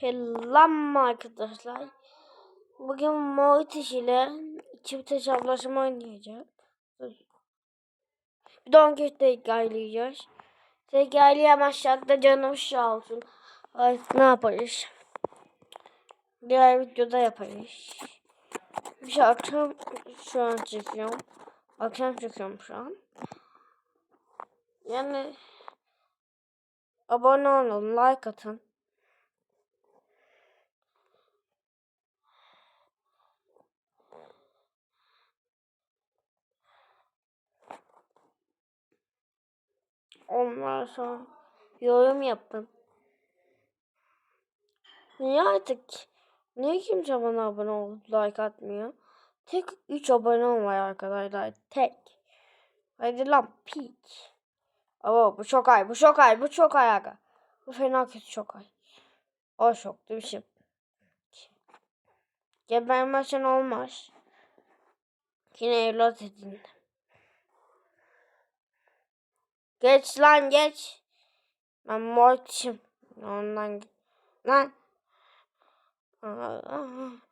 Selam arkadaşlar. Bugün Mortis ile çift hesaplaşma oynayacağız. Bir de 10 kez tekrarlayacağız. Tekrarlayamazsak canım sağ olsun. Artık ne yaparız? Diğer videoda yaparız. Bir şey akşam şu an çekiyorum. Akşam çekiyorum şu an. Yani abone olun, like atın. Ondan sonra yorum yapın. Niye artık? Niye kimse bana abone olup like atmıyor? Tek 3 abonem var arkadaşlar. Tek. Hadi lan piç. Ama bu çok ay, bu çok ay, bu çok ay aga. Bu fena kötü çok ay. O çok düşün. Gebermezsen olmaz. Yine evlat edindim. Geç lan geç. Ben morçum. Ondan lan.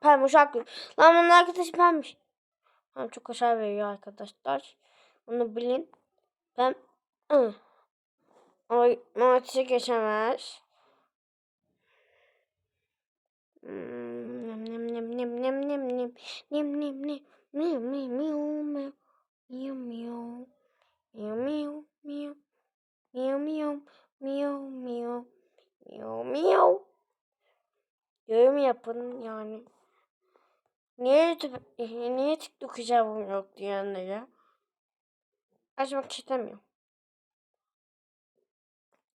Pembe uşak. Lan bunun arkadaşı pemmiş. Ha, çok aşağı veriyor arkadaşlar. Bunu bilin. Ben ı. Ama morçu geçemez. Hmm, Nem nem nem nem nem nem nem nem nem nem Meow meow Miau miau miau. Miau miau miau miau. Miau miau. Yorum yapın yani. Niye YouTube, e, niye TikTok hesabım yok diyenlere? Açmak istemiyorum.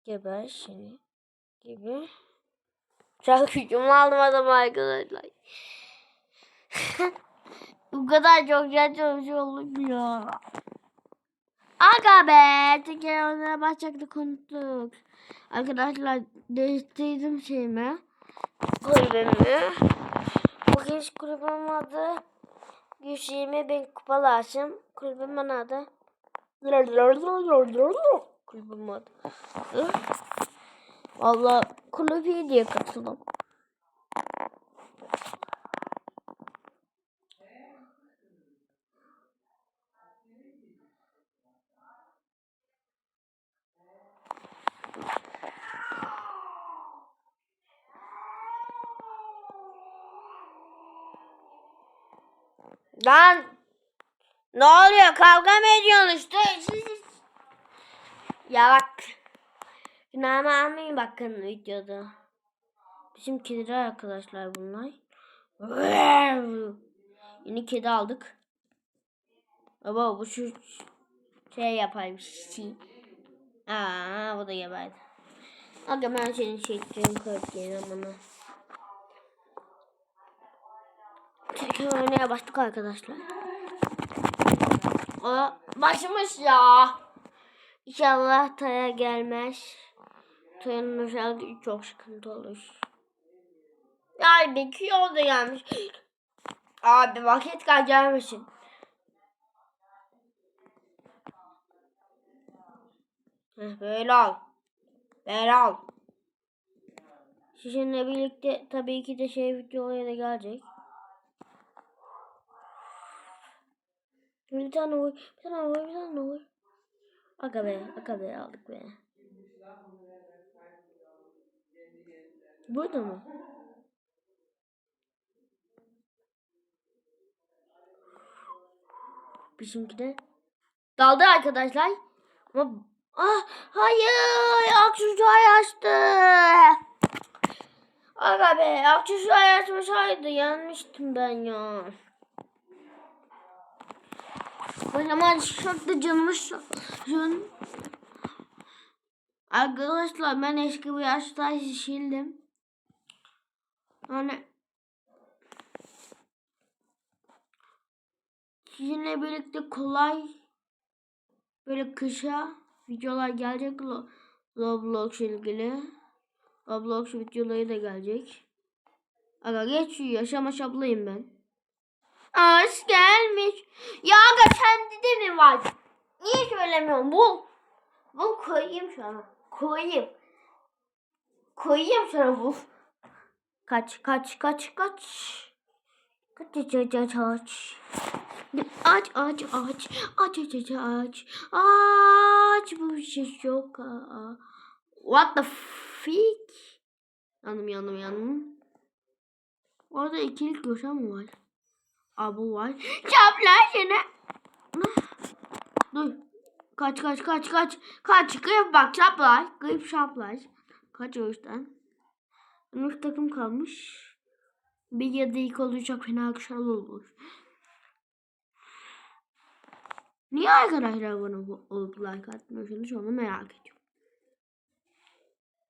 Geber seni gibi. Çok hüküm aldım adam arkadaşlar. Bu kadar çok gerçekçi olur ya. Aga be. Teker onlara bahçekli konuştuk. Arkadaşlar değiştirdim şeyimi. Kulübümü. Bu giriş kulübüm adı. Güçlüğümü ben kupalı açım. Kulübümün adı. Kulübüm adı. Valla kulübü diye katıldım. Lan ne oluyor? Kavga mı ediyorsun işte? Ya bak günahımı almayın bakın videoda. Bizim kediler arkadaşlar bunlar. Yeni kedi aldık. Baba bu şu şey yapaymış şey. Aa bu da geberdi Aga ben senin çektiğin korkuyorum ama Tekrar oynaya başladık arkadaşlar. O başlamış ya. İnşallah Taya gelmez. Taya'nın özelliği çok sıkıntı olur. Yani Beki yolda gelmiş. Abi vakit kal gelmesin. Heh, böyle al. Böyle al. Sizinle birlikte tabii ki de şey videoya da gelecek. Bir tane vur. Bir tane vur. Bir tane vur. Aga be. Aga be aldık be. Burada mı? Bizimki de daldı arkadaşlar. Ama ah hayır aksesuar açtı. Aga be aksesuar açmasaydı yanmıştım ben ya. O zaman çok da canımı şun. Arkadaşlar ben eski bir yaşta sildim. Hani sizinle birlikte kolay böyle kışa videolar gelecek Roblox ilgili. Roblox videoları da gelecek. Aga geç yaşama şablayım ben. Ağaç gelmiş. Ya sende de mi var? Niye söylemiyorsun? Bul. Bul koyayım sana. Koyayım. Koyayım sana bul. Kaç kaç kaç kaç. Kaç aç aç aç aç. Aç aç aç. Aç aç aç aç. Bu şey yok. What the fuck? Yandım yandım yandım. Orada ikilik köşe mi var? Aa bu var. Çaplar seni. Dur. Kaç kaç kaç kaç. Kaç. Kıyıp bak şaplar. Kıyıp şaplar. Kaç o yüzden. Üç takım kalmış. Bir ya da ilk olacak fena akışlar olur. Niye arkadaşlar bana olup like atmıyorsunuz onu merak ediyorum.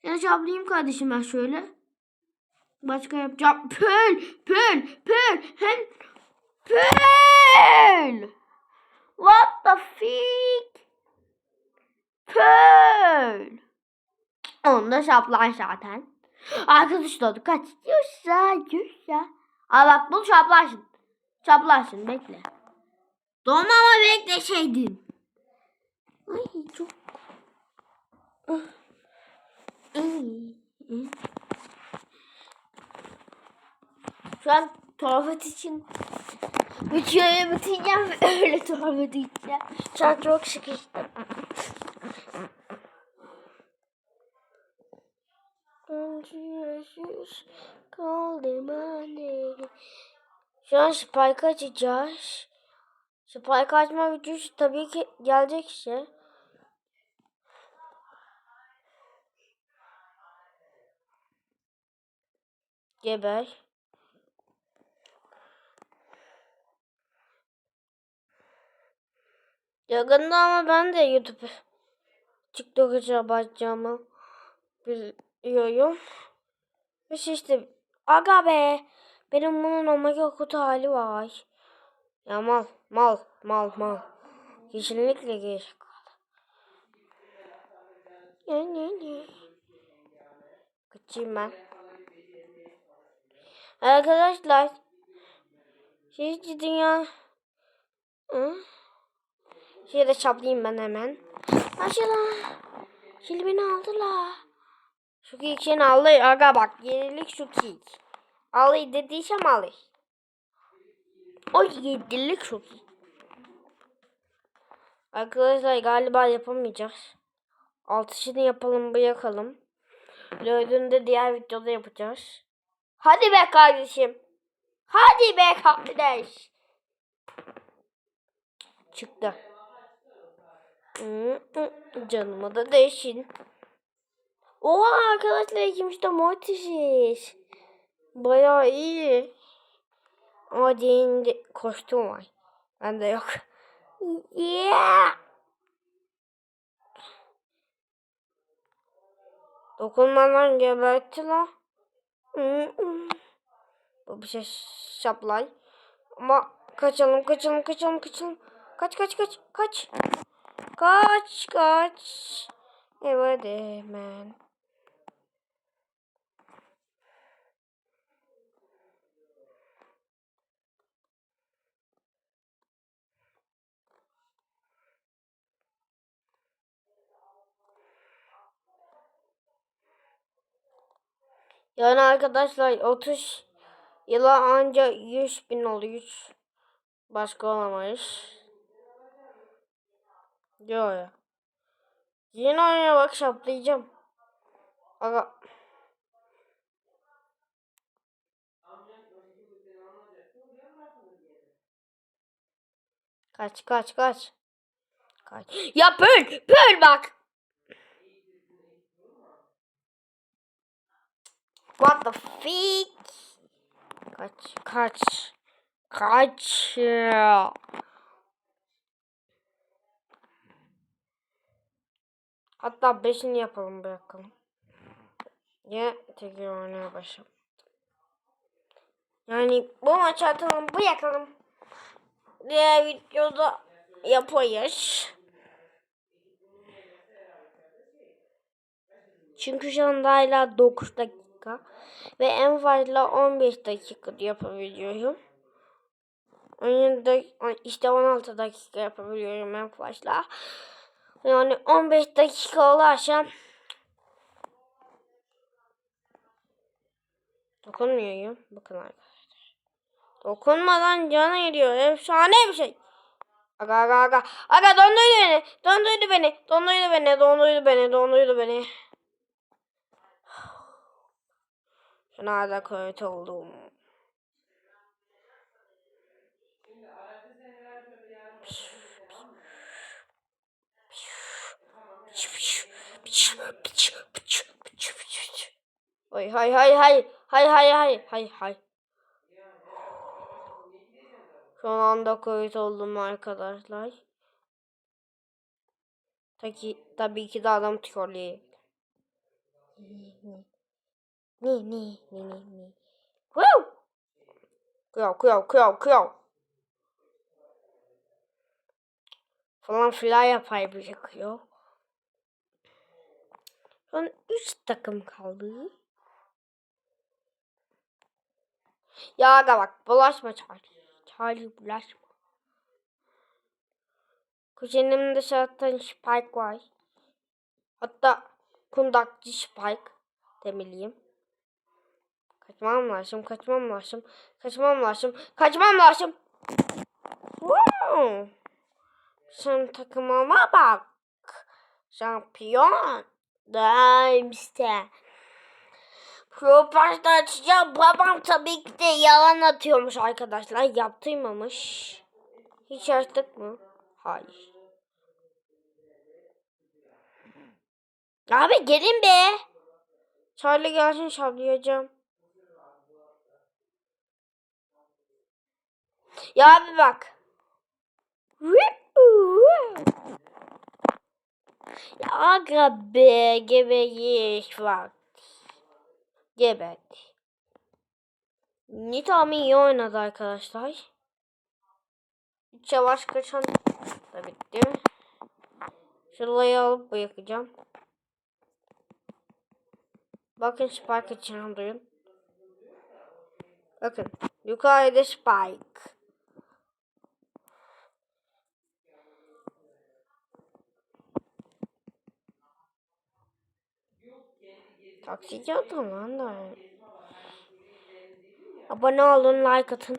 Seni çaplayayım kardeşim ben şöyle. Başka yapacağım. Pöl, pöl, pöl, hem pöl. What the fuck? Pöl. Onu da şaplar zaten. Arkadaşlar kaç diyorsa diyorsa. Aa bak bunu şaplarsın. Şaplarsın bekle. Donmama bekleseydin. Ay çok. Ay. Şu an tuvalet için videoyu bitireceğim ve öyle tuvalet gideceğim. Şu an çok sıkıştım. Kaldım anne. Şu an Spike açacağız. Spike açma videosu tabii ki gelecek işte. Geber. Yakında ama ben de YouTube TikTok açacağımı biliyorum. Bir şey işte aga be benim bunun omega kutu hali var. Ya mal mal mal mal. Kesinlikle gerek Ne ne ne. Kaçayım ben. Arkadaşlar. Şey dünya. Hı? Şöyle çaplayayım ben hemen. Aşağıda. Şimdi beni aldılar. Şu kişinin aldı. Aga bak yenilik şu kik. Alayı dediysem alay. O yedilik şu kik. Arkadaşlar galiba yapamayacağız. Altışını yapalım bırakalım. Dördünü diğer videoda yapacağız. Hadi be kardeşim. Hadi be kardeş. Çıktı. Canıma da değişin. Oha arkadaşlar ikimiz de mortisiz. Bayağı iyi. Ama diğerinde kostüm var. Bende yok. Yeah. Dokunmadan gebertti la. Bu bir şey şaplay. Ama kaçalım kaçalım kaçalım kaçalım. Kaç kaç kaç kaç. Kaç kaç. Evet hemen. Yani arkadaşlar 30 yıla anca 100 bin oluyor. Başka olamayız. Diyor ya. Yeni oyuna bak şaplayacağım. Aga. Kaç kaç kaç. Kaç. Ya böl böl bak. What the fuck? Kaç kaç. Kaç. Hatta beşini yapalım bırakalım. Ya tekrar oynamaya başlayalım. Yani bu maçı atalım bırakalım. Diğer videoda yapayız. Çünkü şu anda hala 9 dakika. Ve en fazla 15 dakika yapabiliyorum. 17 işte 16 dakika yapabiliyorum en fazla. Yani 15 dakika ulaşan Dokunmuyorum. Bakın arkadaşlar. Dokunmadan cana giriyor. Efsane bir şey. Aga aga aga. Aga dondurdu beni. Dondurdu beni. Dondurdu beni. Dondurdu beni. Dondurdu beni. Şuna da kötü oldum. Hay hay hay hay hay hay hay hay hay. Şu anda kayıt oldum arkadaşlar. Tabii, tabii ki de adam trollüyor. Ne ne ne ne ne. Woo! Kıyav kıyav kıyav kıyav. Falan filan yapay bir yakıyor. Şu an 3 takım kaldı. Ya aga bak bulaşma Charlie. Charlie bulaşma. Kuzenimde zaten Spike var. Hatta kundakçı Spike demeliyim. Kaçmam lazım, kaçmam lazım, kaçmam lazım, kaçmam lazım. Wow. Sen takımıma bak. Şampiyon. Daimste. Pro Pass'ta açacağım. Babam tabii ki de yalan atıyormuş arkadaşlar. Yaptırmamış. Hiç açtık mı? Hayır. Abi gelin be. Charlie gelsin şablayacağım. Ya abi bak. Ya aga be var. Gebet. Nitami iyi oynadı arkadaşlar. Hiç kaçan da bitti. Şurayı alıp bırakacağım. Bakın Spike için duyun. Bakın yukarıda Spike. Taksici adam lan da. Abone olun, like atın.